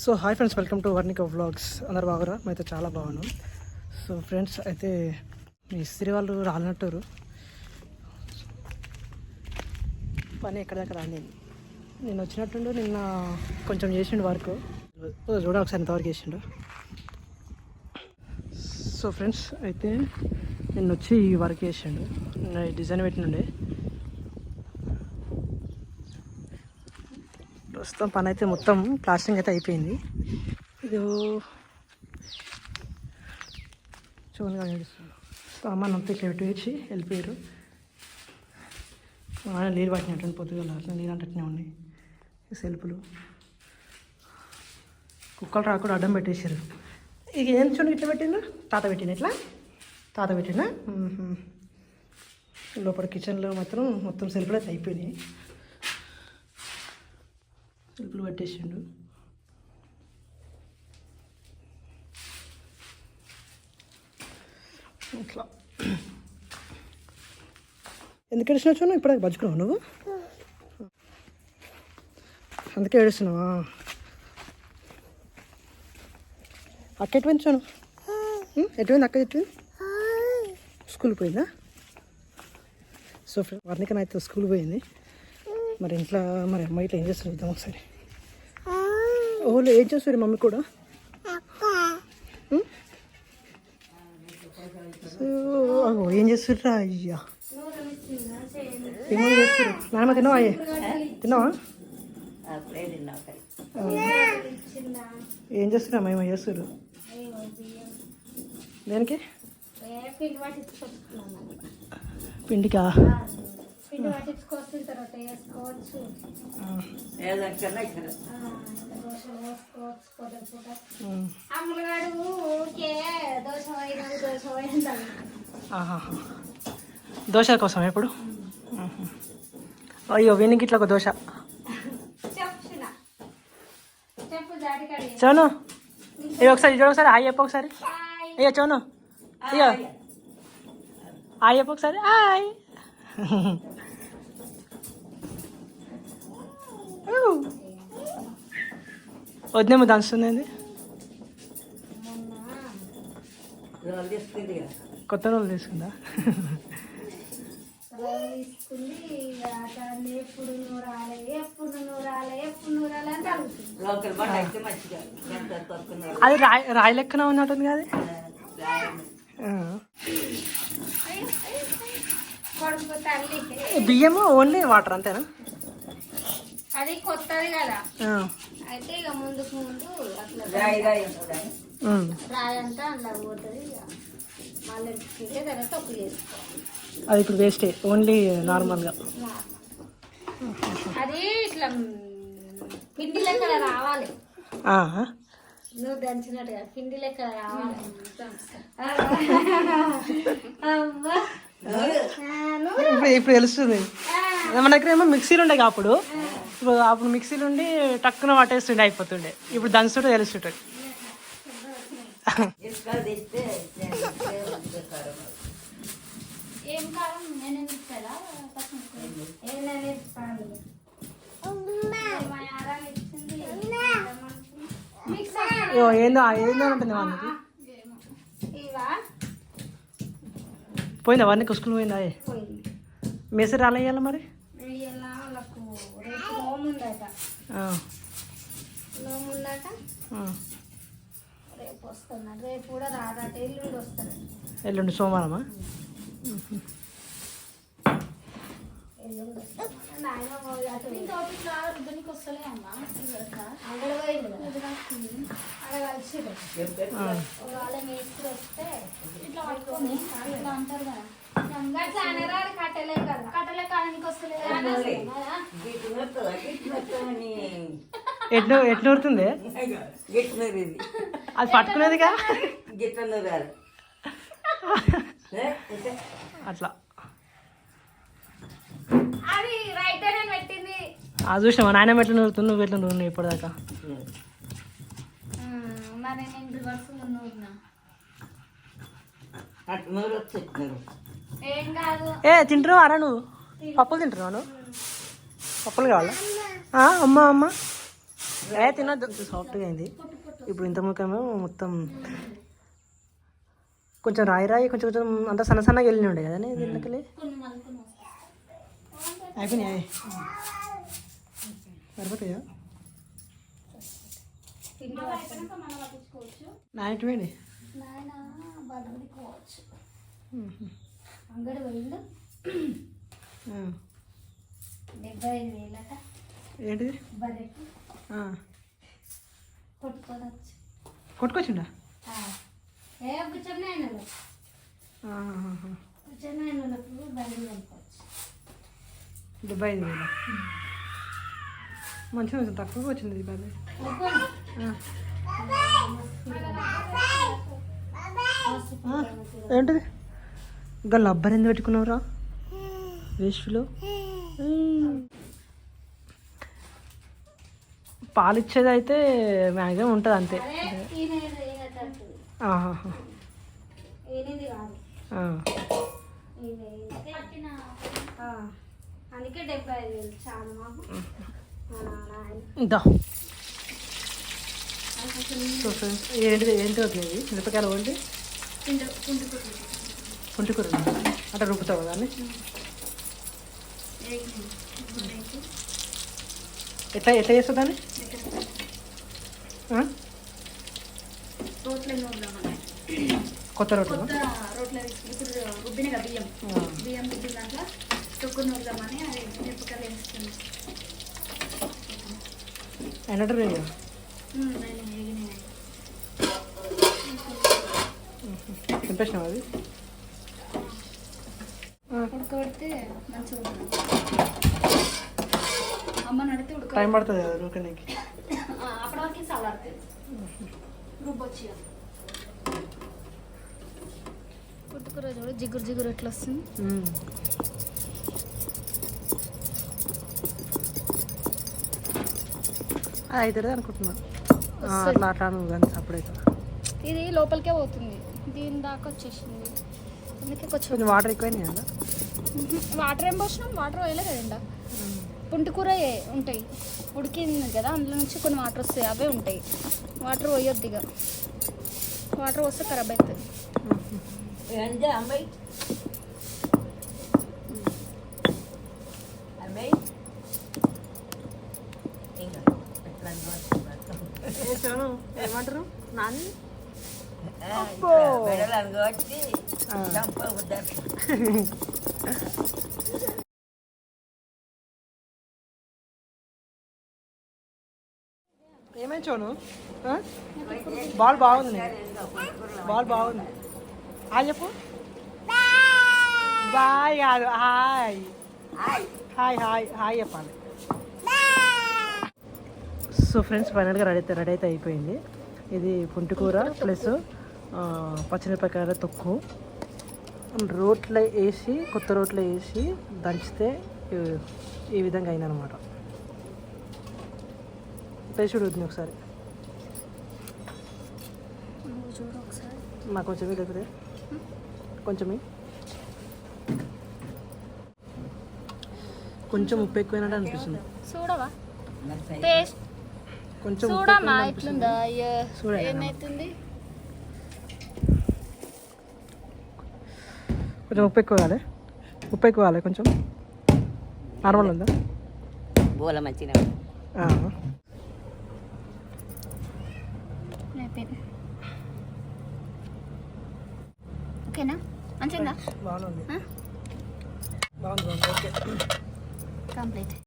So hi friends welcome to Varnika vlogs అందరు బాగురా అయితే చాలా బాగున్నాం. సో ఫ్రెండ్స్ అయితే మీ ఇస్త్రీ వాళ్ళు రాలినట్టు పని ఎక్కడ దాకా రాని నేను వచ్చినట్టుండు నిన్న కొంచెం చేసిండు వర్క్ చూడండి ఒకసారి ఎంతవరకు చేసిండు. సో ఫ్రెండ్స్ అయితే నిన్న వచ్చి ఈ వర్క్ చేసిండు. నిన్న డిజైన్ పెట్టినుండే. ప్రస్తుతం పని అయితే మొత్తం ప్లాస్టింగ్ అయితే అయిపోయింది. ఇది చూడగా నడుస్తుంది సామాన్ అంతా ఇట్లా పెట్టి వేసి వెళ్ళిపోయారు. ఆయన నీళ్ళు పట్టినట్టు పొద్దుగా అట్లా నీళ్ళు అంటనే ఉన్నాయి. ఈ కుక్కలు రాకుండా అడ్డం పెట్టేశారు. ఇక ఏం చూడండి ఇట్లా పెట్టిండు తాత పెట్టిన ఇట్లా తాత పెట్టిన లోపల కిచెన్లో మాత్రం మొత్తం సెల్ఫ్లు అయితే అయిపోయినాయి. సెల్ఫ్లు పట్టేసిండు ఇట్లా ఎందుకు ఏడుస్తున్నావు చూడు ఇప్పుడు బజ్జుకున్నావు నువ్వు? అందుకే ఏడుస్తున్నావా? అక్క ఎటు పోయింది చూను ఎటు అక్క ఎటు స్కూల్ పోయిందా? సో ఫ్రెండ్ వర్ణికన అయితే స్కూల్ పోయింది. మరి ఇంట్లో మరి అమ్మాయి ఇట్లా ఏం చేస్తారు? చూద్దాం ఒకసారి. ఓహో ఏం చేస్తారు మమ్మీ కూడా? ఏం చేస్తుర్రా? అయ్యా. ఏమో చేస్తారు నాన్నమ్మ తిన్నావా? అయ్యే. తిన్నావా? ఏం చేస్తున్నా ఏమో చేస్తారు దేనికి? పిండికా? పిండి పట్టించుకొచ్చిన తర్వాత వేసుకోవచ్చు ఆ, దోశలు వేసుకోవచ్చు పొద్దు పూట ఉం. అమ్మగాడు ఊరికే దోశ పోయినా దోశ పోయింటాను ఆహాహా. దోశ కోసం ఎప్పుడు. అయ్యో వీనికి ఇట్లా ఒక దోశ చోను ఇది ఒకసారి ఇది ఒకసారి హాయ్ చెప్పు ఒకసారి అయ్యో చోను అయ్యో హాయ్ చెప్పు ఒకసారి హాయ్ వద్దేమో దంచుతుంది కొత్త రోజులు తీసుకుందా అది రాయి రాయి లెక్కన ఉన్నట్టుంది కదా బియ్యము ఓన్లీ వాటర్ అంతేనా? అది కొత్తది కదా. అయితే ఇక ముందుకు ముందు అట్లా ఉమ్. రాయంతా అందులో పోతుంది ఇక. మళ్ళీ తింటే తర్వాత తప్పు చేసుకోవాలి. అది ఇప్పుడు వేస్టే ఓన్లీ నార్మల్గా అది ఇట్లా పిండి లెక్కల రావాలి. ఆ. నువ్వు దంచినట్టుగా పిండి లెక్కల రావాలి. ఇప్పుడు తెలుస్తుంది. మన దగ్గర ఏమో మిక్సీలు ఉండే అప్పుడు. ఇప్పుడు అప్పుడు మిక్సీలు ఉండి టక్కున పట్టేస్తుండే అయిపోతుండే. ఇప్పుడు మిక్సర్ అయ్యో ఏందో ఏందో ఉంటుంది వాళ్ళకి పోయిందా వాడిని స్కూల్ పోయిందా? మెసేజ్ అలా వేయాలి మరి ఇలా వాళ్ళకు రేపు లోమ్ రేపు వస్తున్నాడు రేపు కూడా రాదట ఎల్లుండి వస్తాడు. ఎల్లుండి సోమవారమా? ఇట్లా పట్టుకొని ఇట్లా అంటారు కదా. గట్లా అనరారు కట్టలే కదా ఎట్లు ఎట్లు ఊరుతుంది అది పట్టుకునేదిగా? అట్లా. అది చూసినా నాయన ఎట్లా నూరుతుంది? నువ్వు ఎట్లా నూరు ఇప్పటిదాకా? మరి నేను రివర్స్ నూరినా? ఏం తింటున్నావు? అరా నువ్వు. పప్పులు తింటున్నావు నువ్వు? పప్పులు కావాలా? అమ్మ అమ్మ. ఏ తినొద్దు. సాఫ్ట్గా అయింది. ఇప్పుడు ఇంత ముఖమేమో మొత్తం కొంచెం రాయి రాయి కొంచెం కొంచెం అంత సన్న సన్నగా వెళ్ళి ఉండే కదా దీనికి కొన్ని మళ్ళీ కొన్ని వస్తాయి అయిపోయినాయి సరిపోతాయా తిండి అంగడి పోయిండు డెబ్బై ఐదు వేలట ఏంటిది. కొట్టుకోవచ్చు. కొట్టుకొచ్చిండా? ఏ కూర్చొని ఆహాహా. కూర్చొని కొనుక్కోవచ్చు. డెబ్బై ఐదు వేలు. మంచిగా కొంచెం తక్కువగా వచ్చింది ఈ ఏంటిది? ఇంకా లబ్బర్ ఎందుకు పెట్టుకున్నావురా? వేస్ట్లో పాలు ఇచ్చేది అయితే మ్యాక్సిమం ఉంటుంది అంతే. అదే ఈయన ఏంటిది ఏంటి అవుతుంది మిరపకాయలు వండి పిండుకుంటుంది పుంటికూర అంటే రుబ్బుతావు దాన్ని? ఎట్లా ఎట్లా చేస్తావు దాన్ని? కొత్త రోట్లో తీసుకుని ఇప్పుడు రుబ్బినగా బియ్యం బియ్యం రుబ్బిన దాంట్లో తొక్కు నూరుదామని అది మిరపకాయలు వేస్తుంది అయినట్టు రేగా నేను వేగినాయి తినిపించినావు అది ఆ, ఉడకబెడితే మంచిగా ఉంటుంది అమ్మ నడితే ఉడక టైం పడుతుంది కదా ఉడకడానికి అప్పటి వరకు చల్లారుతుంది రుబ్బొచ్చి పుట్టుకూర చూడు జిగురు జిగురు ఎట్లా వస్తుంది. అది అవుతుంది అనుకుంటున్నా. ఆ, అట్లా అట్లా నువ్వు కానీ అప్పుడైతే ఇది లోపలికే పోతుంది. దీని దాకా వచ్చేసింది. అందుకే కొంచెం కొంచెం వాటర్ ఎక్కువైనాయి కదా వాటర్ ఏం పోసినాం వాటర్ వేయలే కదండా. పుంటికూర ఉంటాయి. ఉడికింది కదా అందులో నుంచి కొన్ని వాటర్ వస్తాయి. అవే ఉంటాయి. వాటర్ పోయొద్దు ఇక వాటర్ వస్తే ఖరాబ్ అవుతుంది ఏమంటారు? నాన్న ఏమేం చోను? బాల్ బాగుంది బాల్ బాగుంది. ఆ చెప్పు. బాయ్ కాదు హాయ్. హాయ్ హాయ్ హాయ్ చెప్పాలి. సో ఫ్రెండ్స్ ఫైనల్గా రెడీ అయితే రెడీ అయితే అయిపోయింది. ఇది పుంటికూర ప్లస్ పచ్చిమిరపకాయల తొక్కు. రోట్లో వేసి కొత్త రోట్లో వేసి దంచితే ఈ- విధంగా అయిందనమాట టేస్ట్ చూడుతుంది ఒకసారి చూడు ఒకసారి. నాకు కొంచెం లేకపోతే కొంచెం కొంచెం ఉప్పు ఎక్కువైనట్టు అనిపిస్తుంది. చూడవా? కొంచెం చూడమ్మా ఎట్లుందా? చూడండి. కొంచెం ఉప్పు ఎక్కువ కావాలి. ఉప్పు ఎక్కువ కావాలి కొంచెం. నార్మల్ ఉందా? బోల మంచిగా. ఓకేనా? మంచిగా బాగుంది? బాగుంది బాగుంది. ఓకే. కంప్లీట్.